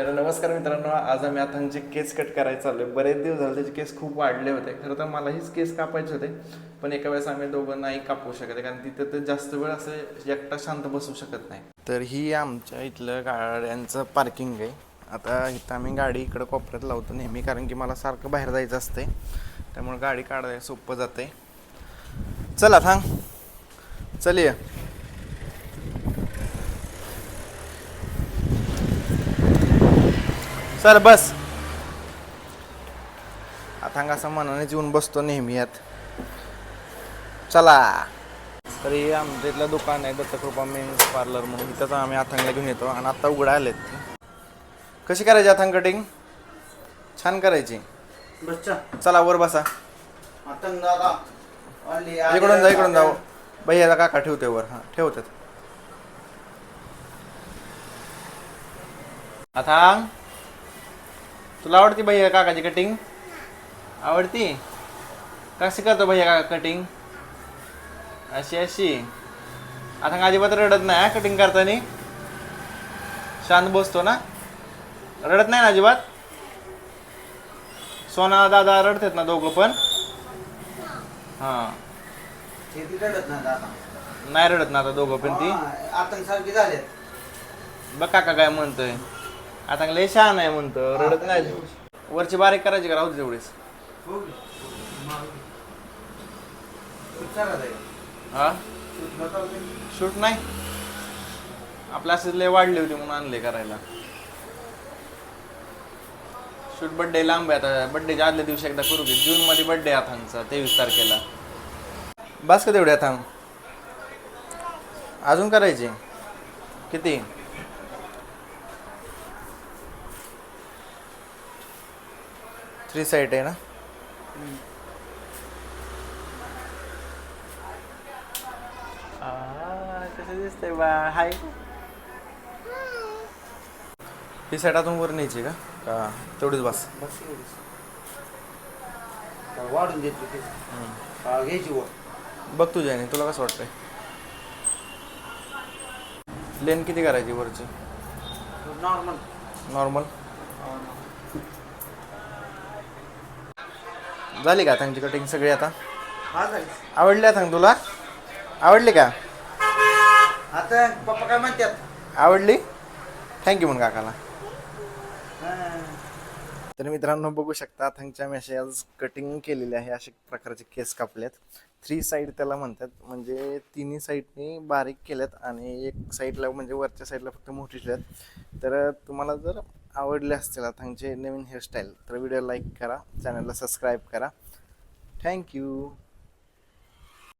तर नमस्कार मित्रांनो आज आम्ही आता जे केस कट करायचं चाललो आहे बरेच दिवस झाले त्याचे केस खूप वाढले होते. खरं तर मलाहीच केस कापायचे होते पण एका वेळेस आम्ही दोघं नाही कापू शकत आहे, कारण तिथं तर जास्त वेळ असं एकटा शांत बसू शकत नाही. तर ही आमच्या इथलं गाड्यांचं पार्किंग आहे. आता इथं आम्ही गाडी इकडं कोपऱ्यात लावतो नेहमी कारण की मला सारखं बाहेर जायचं असते त्यामुळे गाडी काढायला सोपं जाते चला थांब. चल चल बस. आता असं मनानेच येऊन बसतो नेहमी यात. चला. तर हे आमच्या इथलं दुकान आहे दत्तकृपा मेन्स पार्लर म्हणून. इथंच आम्ही अथांगला घेऊन येतो आणि आत्ता उघडा आलेत. कशी करायची अथांग कटिंग छान करायची. चला. वर बसा. इकडून जा इकडून जाऊ भैयाला काका ठेवते वर. हां ठेवतात. अथांग तुला आवडती भैया काकाची कटिंग आवडती? कशी करतो भैया काका कटिंग अशी अशी. आता अजिबात रडत नाही कटिंग करताना. शांत बसतो ना? रडत नाही ना अजिबात? सोना दादा रडतात ना दोघं पण? हां. शेती रडत ना दादा. नाही रडत ना आता दोघं पण ती. आतंक सारखी झाले बघ काका काय म्हणतोय. आता लय छान आहे म्हणतो रडत नाही. वरची बारीक करायची का? राहू तेवढीच. हा शूट नाही. आपल्या असेच लय वाढली होती म्हणून आणले करायला. शूट बड्डे लांब आहे आता. बड्डेच्या आदल्या दिवशी एकदा करू की. जून मध्ये बड्डे आथांगचा तेवीस तारखेला. बस का तेवढे आथांग अजून करायची? किती? थ्री साईड आहे ना? कसं दिसतंय बा? हाय. ही साईड अजून वर न्यायची का? का तेवढीच बस? बस एवढीच. तर वाढून देतो ते. हा, घ्यायची वर. बघ तुझ्याने तुला कसं वाटतंय? लेन किती करायची वरची? नॉर्मल नॉर्मल झाली का त्यांची कटिंग सगळी आता? हा झाली. आवडली आता तुला? आवडली का? आता पप्पा काय म्हणतात? आवडली? थँक्यू म्हणून काकाला. तर मित्रांनो बघू शकता थंगच्या मेशे आज कटिंग केलेली आहे अशा प्रकारचे केस कापलेत. थ्री साईड त्याला म्हणतात म्हणजे तिन्ही साईडनी बारीक केल्यात आणि एक साईडला म्हणजे वरच्या साईडला फक्त मोठी ठेवल्यात तर तुम्हाला जर आवडले असतील थंगचे नवीन हेअरस्टाईल तर व्हिडिओ लाईक करा चॅनलला सबस्क्राईब करा. थँक्यू